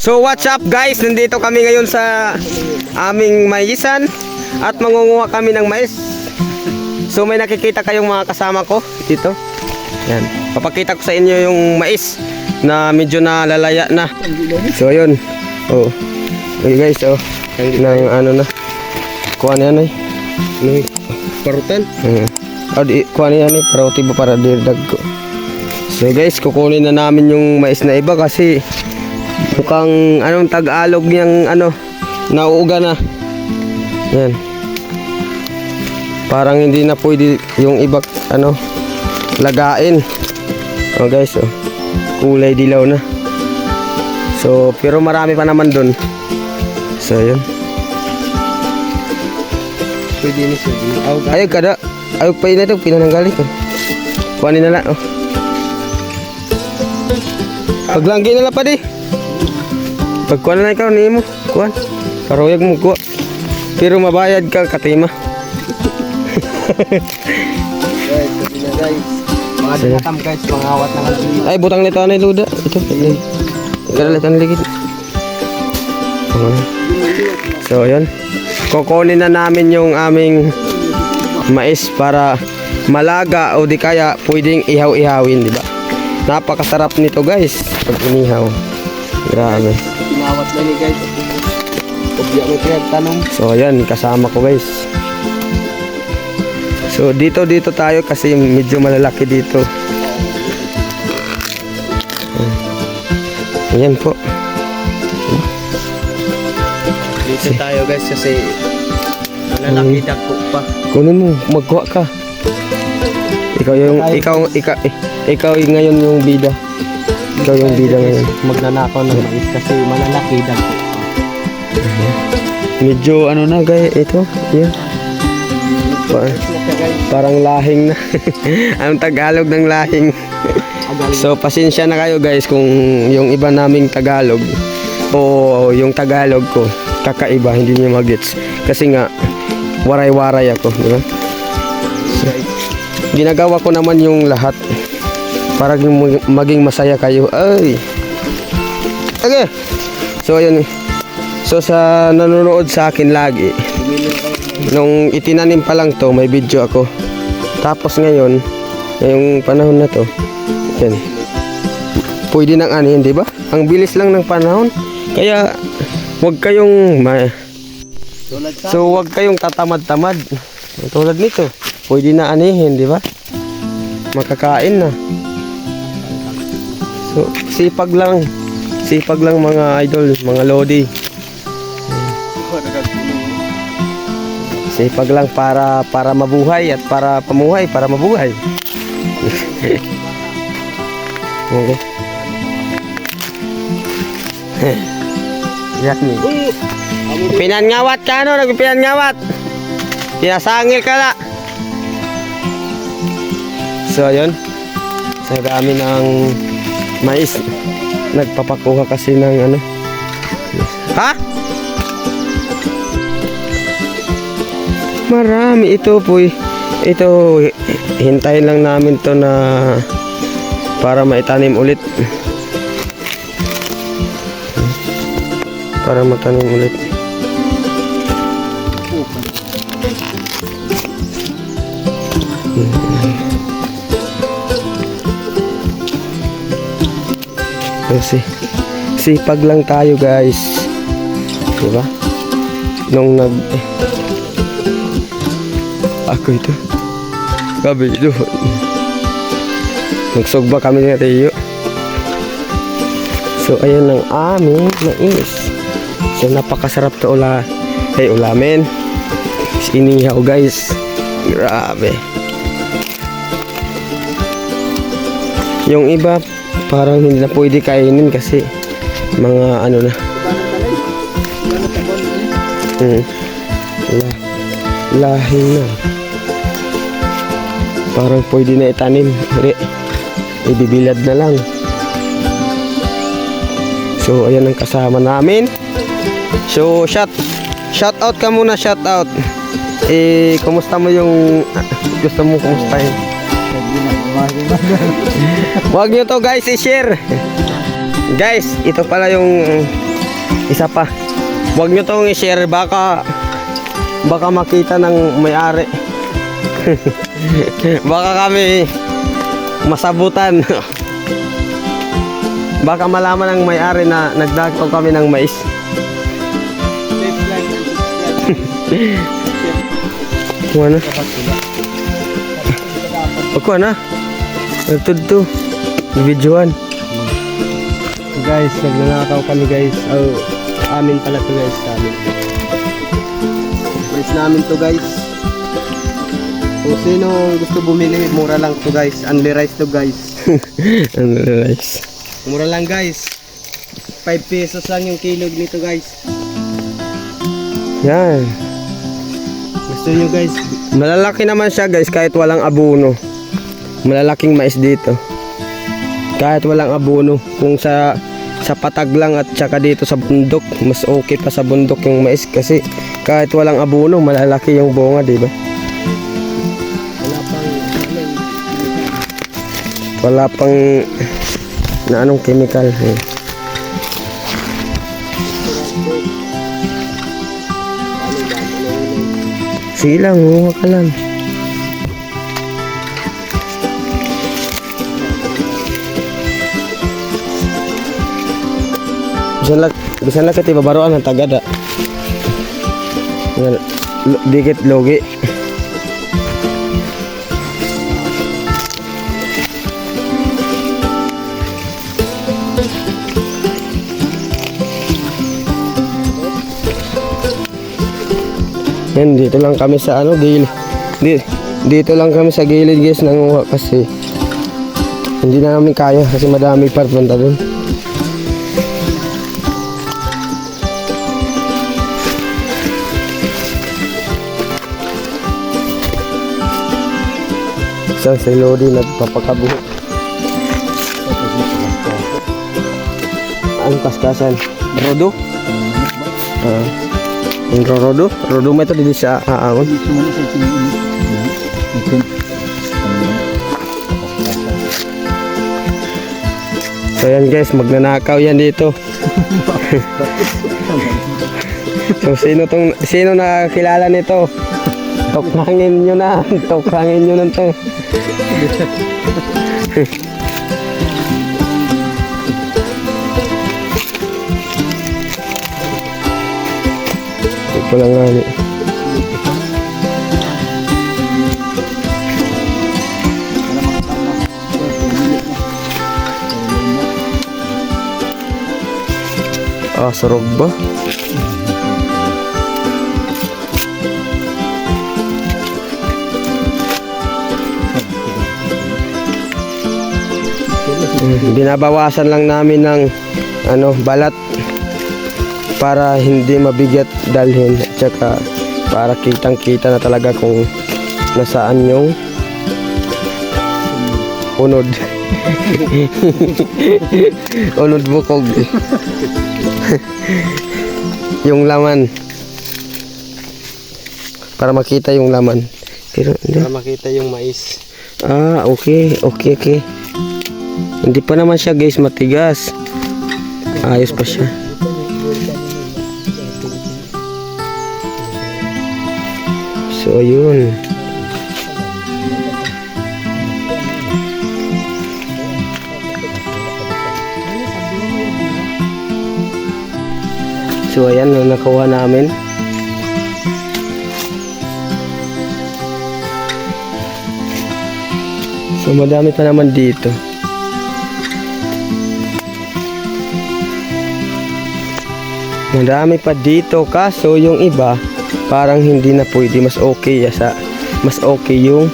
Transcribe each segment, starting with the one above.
So what's up guys? Nandito kami ngayon sa aming maisan at mangunguha kami ng mais. So may nakikita kayong mga kasama ko dito. Yan. Papakita ko sa inyo yung mais na medyo nalalaya na. So ayun. Oh. Okay guys, oh. Nang ano na. Kuha na yan ay. Ano eh? Parutan. Mm. Oh, di, kuha na yan eh. Paroti ba para dirdag ko. So guys, kukunin na namin yung mais na iba kasi mukhang anong Tagalog niyang ano, nauuga na. Yan. Parang hindi na pwede yung iba ano, lagain. Oh guys, oh. Kulay dilaw na. So, pero marami pa naman dun. So, yun. Pwede ni sir. Ayaw kada. Ayaw pa yun ito. Pinananggalit ko. Kuhanin na lang. Oh. Paglanggi na lang pa di. Pagkuha na ikaw ni mo. Kuhan. Karuyag mo kuha. Pero mabayad ka katima. guys, sabi na guys. Mga dinatam guys, mga awat na. Ay, butang nito na luda. Ito. Galalit ang ligid. So, yun. Kukunin na namin yung aming mais para malaga o di kaya pwedeng ihaw-ihawin, di ba? Napakasarap nito guys pag inihaw. Grabe. Pinawat na ni guys. Kubya mo kaya tanong. So ayan, kasama ko guys. So dito dito tayo kasi medyo malalaki dito. Ayan po. Dito tayo guys kasi malalaki dako pa. Kunin mo, magkuha ka. Ikaw yung ikaw ikaw ikaw ngayon yung bida. Ikaw yung bida ngayon. Magnanakaw ng mais kasi malalaki dako pa. Medyo ano na guys, ito. Yan. Pa- Siya guys. parang lahing na. Anong Tagalog ng lahing? So pasensya na kayo guys kung yung iba naming Tagalog o yung Tagalog ko kakaiba hindi niyo magets kasi nga waray-waray ako, di ba? guys. Ginagawa ko naman yung lahat para maging- masaya kayo. Ay. Okay. So ayun. So sa nanonood sa akin lagi, nung itinanim pa lang to, may video ako. Tapos ngayon, ngayong panahon na to, yan. Pwede nang anihin, di ba? Ang bilis lang ng panahon. Kaya, huwag kayong ma So, huwag kayong tatamad-tamad. Tulad nito, pwede na anihin, di ba? Makakain na. So, sipag lang. Sipag lang mga idol, mga lodi. Sipag lang para para mabuhay at para pamuhay, para mabuhay. okay. Yan eh. Pinangawat ka no, nagpinangawat. Pinasangil ka na. So ayun. Sa dami ng mais. Nagpapakuha kasi ng ano. Ha? Marami ito po. Ito hintayin lang namin to na para maitanim ulit. Para matanim ulit. Kasi sipag lang tayo guys. Diba? Nung nag ako ito. Gabi ito. Nagsugba kami ni Rio. So ayan ang aming mais. So napakasarap to ula. Hey, ulamin. Inihaw guys. Grabe. Yung iba parang hindi na pwede kainin kasi mga ano na. Hmm. La, lahing na. Parang pwede na itanim. Re, ibibilad na lang. So, ayan ang kasama namin. So, shout, shout out ka muna, shout out. Eh, kumusta mo yung gusto mo kumustahin? Huwag nyo to guys i-share. Guys, ito pala yung Isa pa. Huwag nyo tong i-share baka baka makita ng may-ari. baka kami masabutan. baka malaman ng may-ari na nagdakaw kami ng mais. Kuha na. Kuha na. Ito to. Videoan. Guys, nagnanakaw kami guys. Oh, amin pala to guys. Amin. Guys namin to guys. Kung sino gusto bumili, mura lang to guys. Only rice to guys. Only rice. Mura lang guys. 5 pesos lang yung kilog nito guys. Yan. Gusto nyo guys? Malalaki naman siya guys kahit walang abono. Malalaking mais dito. Kahit walang abono. Kung sa sa patag lang at saka dito sa bundok, mas okay pa sa bundok yung mais kasi kahit walang abono, malalaki yung bunga, di ba? Wala pang na anong chemical. Eh. Sige lang, huwag ka lang. Bisan lang, bisan lang kati babaruan ang tagada. Dikit logi. Yan, dito lang kami sa ano, gilid. Di, dito lang kami sa gilid guys nanguha kasi hindi na namin kaya kasi madami pa punta dun. Isang si Lodi nagpapakabuhok. Ang kaskasan. Rodo? Ah. Ang rodo? Rodo mo ito dito sa aawon. So yan guys, magnanakaw yan dito. so sino tong sino nakakilala nito? Tokrangin nyo na. Tokrangin nyo na to. Hindi ko lang nga. ni- Ah, sarap ba? Binabawasan lang namin ng ano, balat para hindi mabigat dalhin at saka para kitang kita na talaga kung nasaan yung unod. unod bukog. yung laman. Para makita yung laman. Pero hindi. Para makita yung mais. Ah, okay. Okay, okay. Hindi pa naman siya guys matigas. Ayos pa siya. So, ayun. So, ayan na nakuha namin. So, madami pa naman dito. Madami pa dito kaso yung iba parang hindi na pwede mas okay sa mas okay yung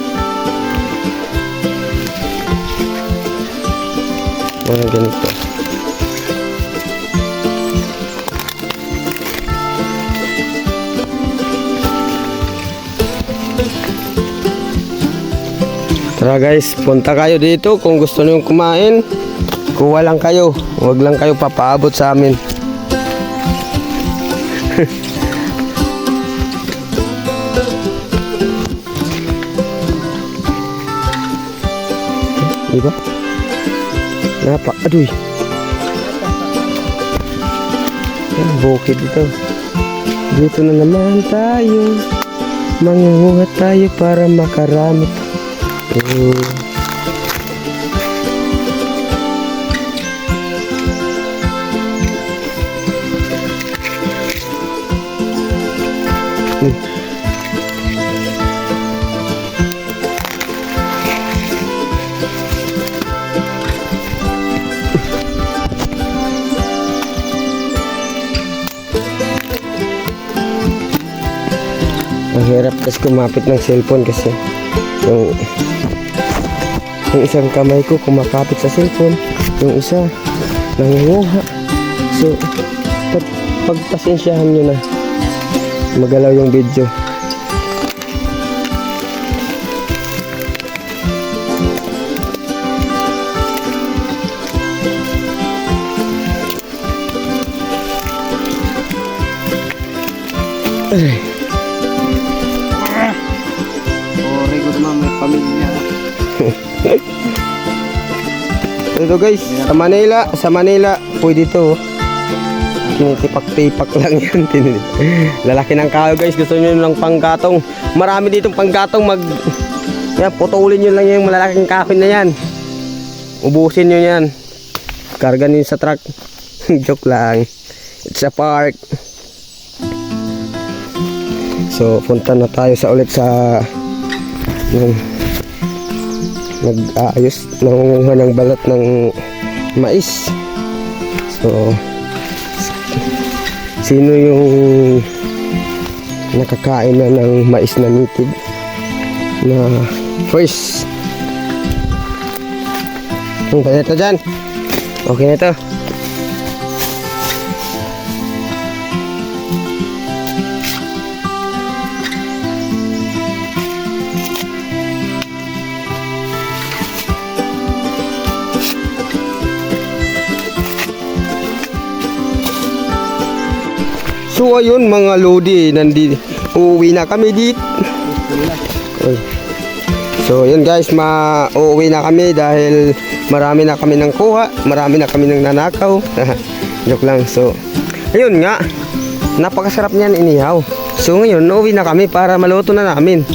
mga ganito. Tara guys, punta kayo dito kung gusto niyo kumain. Kuha lang kayo, huwag lang kayo papaabot sa amin. Di ba? Napa, aduy. bukid ito. Dito na naman tayo. Mangunguha tayo para makarami. Oh. Ang hirap kasi kumapit ng cellphone kasi yung yung isang kamay ko kumakapit sa cellphone, yung isa nangunguha. So, pag, pagpasensyahan nyo na magalaw yung video. Ay. Ito guys, sa Manila, sa Manila, pwede to. Tinitipak-tipak lang yan. Lalaki ng kahoy guys, gusto nyo ng panggatong. Marami ditong panggatong mag... Yan, putulin nyo lang yung malalaking kahoy na yan. Ubusin nyo yan. Karga nyo sa truck. Joke lang. It's a park. So, punta na tayo sa ulit sa... Yung, nag-aayos nangunguha ng balat ng mais. So sino yung nakakain na ng mais na native? Na fresh ang kaya dyan. Okay na ito So ayun mga lodi, nandi uuwi na kami dit. So yun guys, ma-uuwi na kami dahil marami na kami ng kuha, marami na kami ng nanakaw. Joke lang. So ayun nga, napakasarap niyan inihaw. So ngayon, uuwi na kami para maluto na namin.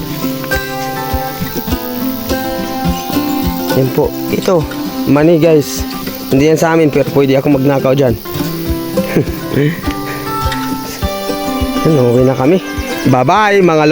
Yan po, ito, money guys. Hindi yan sa amin pero pwede ako magnakaw dyan. Ano, uwi na kami. Bye-bye mga lo.